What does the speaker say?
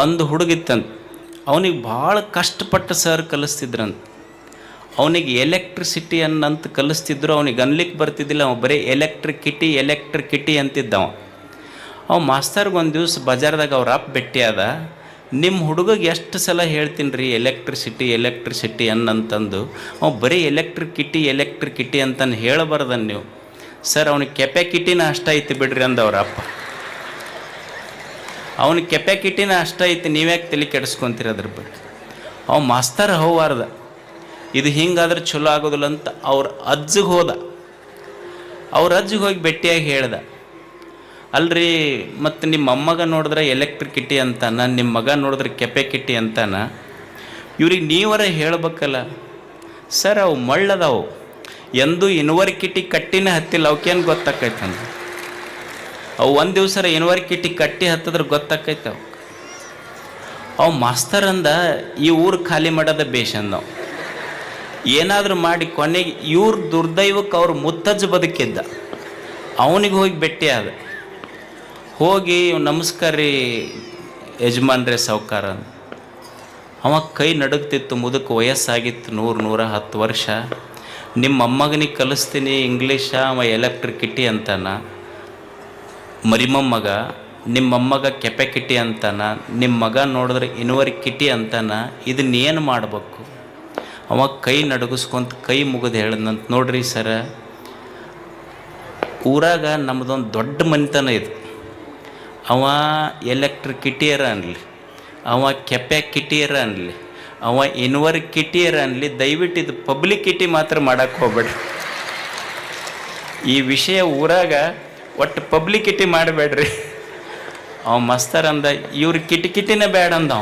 ಒಂದು ಹುಡುಗಿತ್ತಂತ. ಅವನಿಗೆ ಭಾಳ ಕಷ್ಟಪಟ್ಟು ಸರ್ ಕಲಿಸ್ತಿದ್ರಂತ. ಅವನಿಗೆ ಎಲೆಕ್ಟ್ರಿಸಿಟಿ ಅನ್ನಂತ ಕಲಿಸ್ತಿದ್ರು, ಅವನಿಗೆ ಅನ್ಲಿಕ್ಕೆ ಬರ್ತಿದ್ದಿಲ್ಲ, ಅವ ಬರೀ ಎಲೆಕ್ಟ್ರಿಕ್ ಕಿಟಿ ಅಂತಿದ್ದವ. ಅವ ಮಾಸ್ತರ್ಗೆ ಒಂದು ದಿವಸ ಬಜಾರ್ದಾಗ ಅವ್ರ ಅಪ್ಪ ಭೇಟಿ ಆದ ನಿಮ್ಮ ಹುಡುಗಗೆ ಎಷ್ಟು ಸಲ ಹೇಳ್ತೀನಿ ರೀ ಎಲೆಕ್ಟ್ರಿಸಿಟಿ ಎಲೆಕ್ಟ್ರಿಸಿಟಿ ಅನ್ನಂತಂದು? ಅವ ಬರೀ ಎಲೆಕ್ಟ್ರಿಕಿಟಿ ಎಲೆಕ್ಟ್ರಿಕಿಟಿ ಅಂತಂದು ಹೇಳಬಾರ್ದನ್ನು ನೀವು. ಸರ್, ಅವನಿಗೆ ಕೆಪ್ಯಾಕಿಟಿನ ಅಷ್ಟ ಐತಿ ಬಿಡ್ರಿ ಅಂದ ಅವ್ರ ಅಪ್ಪ. ಅವನ ಕೆಪ್ಯಾಕಿಟಿನ ಅಷ್ಟ ಐತಿ ನೀವ್ಯಾಕೆ ತಲೆ ಕೆಡಿಸ್ಕೊಂತೀರ ಅದ್ರ ಬಗ್ಗೆ? ಅವ ಮಾಸ್ತರ್ ಹೋಗಾರ್ದ ಇದು ಹಿಂಗಾದ್ರೆ ಚಲೋ ಆಗೋದಿಲ್ಲ ಅಂತ ಅವ್ರ ಅಜ್ಜಿಗೆ ಹೋದ. ಅವ್ರ ಅಜ್ಜಿಗೆ ಹೋಗಿ ಭೇಟಿಯಾಗಿ ಹೇಳ್ದ. ಅಲ್ರಿ, ಮತ್ತು ನಿಮ್ಮ ಅಮ್ಮಗ ನೋಡಿದ್ರೆ ಎಲೆಕ್ಟ್ರಿಕಿಟಿ ಅಂತಾನ ನಿಮ್ಮ ಮಗ ನೋಡಿದ್ರೆ ಕೆಪ್ಯಾಕಿಟಿ ಅಂತಾನ, ಇವ್ರಿಗೆ ನೀವರ ಹೇಳ್ಬೇಕಲ್ಲ. ಸರ್, ಅವು ಮಳ್ಳದವು. ಎಂದು ಇನ್ವರ್ಕಿಟಿ ಕಟ್ಟಿನ ಹತ್ತಿಲ್ಲ ಅವಕ್ಕೇನು ಗೊತ್ತಾಕೈತಂದು ಅವು ಒಂದು ದಿವ್ಸ ಕಿಟ್ಟಿ ಕಟ್ಟಿ ಹತ್ತಿದ್ರೆ ಗೊತ್ತಾಕೈತೆ ಅವು. ಅವು ಮಾಸ್ತರ್ ಅಂದ, ಈ ಊರು ಖಾಲಿ ಮಾಡೋದ ಬೇಷ್ ಅಂದವು. ಏನಾದರೂ ಮಾಡಿ ಕೊನೆಗೆ ಇವ್ರ ದುರ್ದೈವಕ್ಕೆ ಅವ್ರ ಮುತ್ತಜ್ಜ ಬದುಕಿದ್ದ. ಅವನಿಗೆ ಹೋಗಿ ಭೇಟಿ ಆದ. ಹೋಗಿ ನಮಸ್ಕಾರ ರೀ ಯಜಮಾನ್ರೇ ಸಾವುಕಾರ. ಅವ ಕೈ ನಡುಗ್ತಿತ್ತು ಮುದಕ್ಕೆ ವಯಸ್ಸಾಗಿತ್ತು ನೂರು ನೂರ ಹತ್ತು ವರ್ಷ. ನಿಮ್ಮ ಅಮ್ಮಗನಿಗೆ ಕಲಿಸ್ತೀನಿ, ಇಂಗ್ಲೀಷ, ಅವ ಎಲೆಕ್ಟ್ರಿಕಿಟಿ ಅಂತಾನ. ಮರಿಮೊಮ್ಮಗ, ನಿಮ್ಮಮ್ಮಗ ಕೆಪೆ ಕಿಟ್ಟಿ ಅಂತಾನ ನಿಮ್ಮ ಮಗ ನೋಡಿದ್ರೆ ಇನ್ವರ್ಕಿಟಿ ಅಂತಾನ ಇದನ್ನೇನು ಮಾಡಬೇಕು. ಅವ ಕೈ ನಡುಗಿಸ್ಕೊಂತ ಕೈ ಮುಗಿದು ಹೇಳಿದಂತ ನೋಡ್ರಿ ಸರ, ಊರಾಗ ನಮ್ಮದೊಂದು ದೊಡ್ಡ ಮನೆತನ ಇದು. ಅವ ಎಲೆಕ್ಟ್ರಿಕ್ ಕಿಟಿಯರ ಅನ್ಲಿ, ಅವ ಕೆಪೆ ಕೆಪ್ಯಾಕಿಟಿಯರ ಅನ್ಲಿ, ಅವ ಇನ್ವರ್ ಕಿಟಿಯರ ಅನ್ಲಿ, ದಯವಿಟ್ಟು ಇದು ಪಬ್ಲಿಕ್ ಕಿಟ್ಟಿ ಮಾತ್ರ ಮಾಡೋಕ್ಕೆ ಹೋಗ್ಬೇಡ್ರಿ. ಈ ವಿಷಯ ಊರಾಗ ಒಟ್ಟು ಪಬ್ಲಿಕಿಟಿ ಮಾಡಬೇಡ್ರಿ. ಅವ ಮಸ್ತರ್ ಅಂದ ಇವ್ರ ಕಿಟಿಕಿಟಿನೇ ಬೇಡ ಅಂದ